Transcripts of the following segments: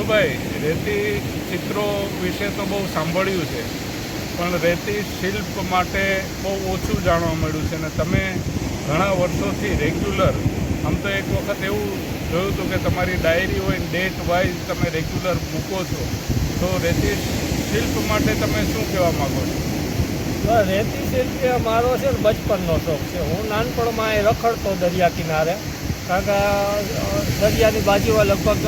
નથુભાઈ રેતી ચિત્રો વિશે તો બહુ સાંભળ્યું છે, પણ રેતી શિલ્પ માટે બહુ ઓછું જાણવા મળ્યું છે. અને તમે ઘણા વર્ષોથી રેગ્યુલર આમ તો એક વખત એવું જોયું હતું કે તમારી ડાયરી હોય ડેટ વાઇઝ તમે રેગ્યુલર મૂકો છો, તો રેતી શિલ્પ માટે તમે શું કહેવા માગો છો? રેતી રેતી એ મારો છે ને બચપનનો શોખ છે. હું નાનપણમાં એ રખડતો દરિયા કિનારે, કારણ કે દરિયાની બાજુમાં લગભગ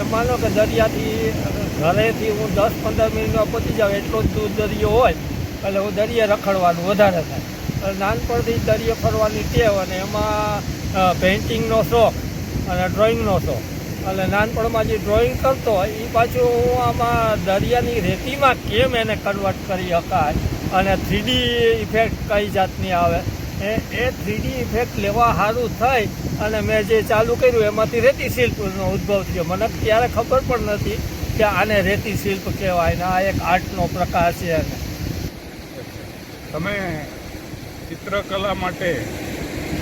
અ, માનો કે દરિયાથી ઘરેથી હું દસ પંદર મિનિટમાં પહોંચી જાઉં એટલો જ દૂર દરિયો હોય એટલે હું દરિયે રખડવાનું વધારે થાય. અને નાનપણથી દરિયે ફરવાની ટેવ અને એમાં પેઇન્ટિંગનો શોખ અને ડ્રોઈંગનો શોખ. એટલે નાનપણમાં જે ડ્રોઈંગ કરતો એ પાછું હું આમાં દરિયાની રેતીમાં કેમ એને કન્વર્ટ કરી શકાય? અને થ્રીડી ઇફેક્ટ કઈ જાતની આવે? એ એ થ્રીડી ઇફેક્ટ લેવા સારું થઈ અને મેં જે ચાલુ કર્યું એમાંથી રેતી શિલ્પનો ઉદ્ભવ થયો. મને ત્યારે ખબર પણ નથી કે આને રેતી શિલ્પ કહેવાય ને આ એક આર્ટનો પ્રકાર છે અને તમે ચિત્રકલા માટે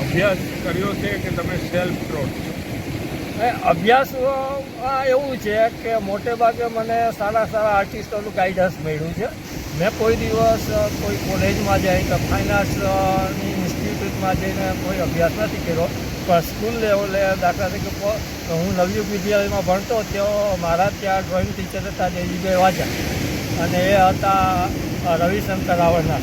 અભ્યાસ કર્યો છે કે તમે સેલ્ફ એ અભ્યાસ આ એવું છે કે મોટે ભાગે મને સારા સારા આર્ટિસ્ટોનું ગાઈડન્સ મળ્યું છે. મેં કોઈ દિવસ કોઈ કોલેજમાં જાય તો ફાઇન ફાઇનાન્સની ઇન્સ્ટિટ્યૂટમાં જઈને કોઈ અભ્યાસ નથી કર્યો. પણ સ્કૂલ લેવલે દાખલા તરીકે હું નવયુગ વિદ્યાલયમાં ભણતો તેઓ મારા ત્યાં ડ્રોઈંગ ટીચર હતા જયજીભાઈ વાજા અને એ હતા રવિશંકર રાવળના.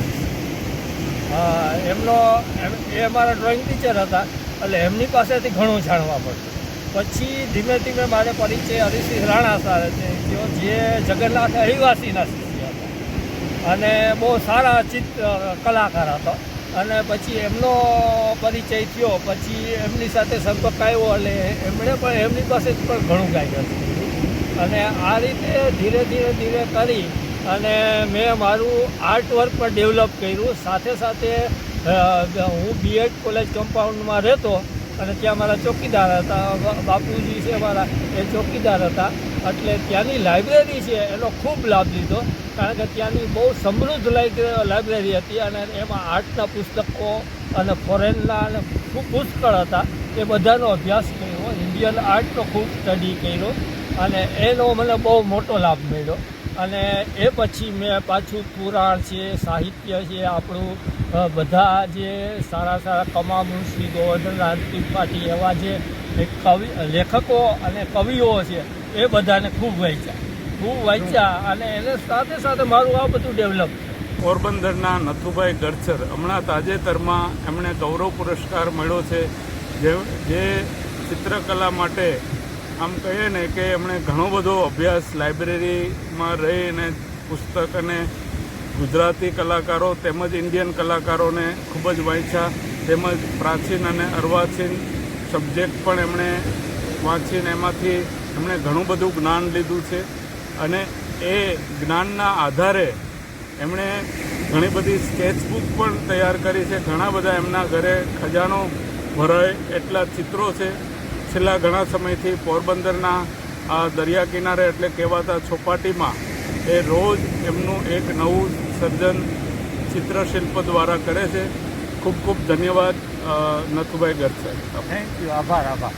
એમનો, એમ- એ મારા ડ્રોઈંગ ટીચર હતા. એટલે એમની પાસેથી ઘણું જાણવા પડતું પછી ધીમે ધીમે મારે પરિચય હરિસિંહ રાણા સાથે છે, તેઓ જે જગન્નાથ અહિવાસીના શિષ્ય હતા. અને બહુ સારા ચિત્ર કલાકાર હતો. અને પછી એમનો પરિચય થયો, પછી એમની સાથે સંપર્ક આવ્યો એટલે એમણે પણ એમની પાસે પણ ઘણું ગાયું કર્યું અને આ રીતે ધીરે ધીરે ધીરે કરી અને મેં મારું આર્ટ વર્ક પણ ડેવલપ કર્યું. સાથે સાથે હું બીએડ કોલેજ કમ્પાઉન્ડમાં રહેતો અને ત્યાં મારા ચોકીદાર હતા બાપુજી છે મારા, એ ચોકીદાર હતા. એટલે ત્યાંની લાઇબ્રેરી છે, એનો ખૂબ લાભ લીધો. કારણ કે ત્યાંની બહુ સમૃદ્ધ લાઇબ્રે- લાઇબ્રેરી હતી અને એમાં આર્ટના પુસ્તકો અને ફોરેનના અને ખૂબ પુષ્કળ હતા. એ બધાનો અભ્યાસ કર્યો. ઇન્ડિયન આર્ટનો ખૂબ સ્ટડી કર્યો. અને એનો મને બહુ મોટો લાભ મળ્યો. અને એ પછી મેં પાછું પુરાણ છે, સાહિત્ય છે, આપણું બધા જે સારા સારા કમામુ, શ્રી ગોવર્ધનરાજ ત્રિપાઠી એવા જે કવિ, લેખકો અને કવિઓ છે, એ બધાને ખૂબ વાંચ્યા ખૂબ વાંચ્યા અને એને સાથે સાથે મારું આ બધું ડેવલપ પોરબંદરના નથુભાઈ ગરચર હમણાં તાજેતરમાં એમણે ગૌરવ પુરસ્કાર મળ્યો છે જે ચિત્રકલા માટે આમ કહીએ ને કે એમણે ઘણો બધો અભ્યાસ લાઇબ્રેરીમાં રહીને પુસ્તક અને ગુજરાતી કલાકારો તેમજ ઇન્ડિયન કલાકારોને ખૂબ જ વાંચ્યા. તેમજ પ્રાચીન અને અર્વાચીન સબ્જેક્ટ પણ એમણે વાંચીને એમાંથી એમણે ઘણું બધું જ્ઞાન લીધું છે. અને એ જ્ઞાનના આધારે એમણે ઘણી બધી સ્કેચબુક પણ તૈયાર કરી છે. ઘણા બધા એમના ઘરે ખજાનો ભરાય એટલા ચિત્રો છે. છેલ્લા ઘણા સમયથી પોરબંદરના દરિયા કિનારે એટલે કહેવાતા ચોપાટીમાં એ રોજ એમનું એક નવું સર્જન ચિત્રશિલ્પ દ્વારા કરે છે. ખૂબ ખૂબ ધન્યવાદ નથુભાઈ ગરસે થેન્ક યુ આભાર આભાર.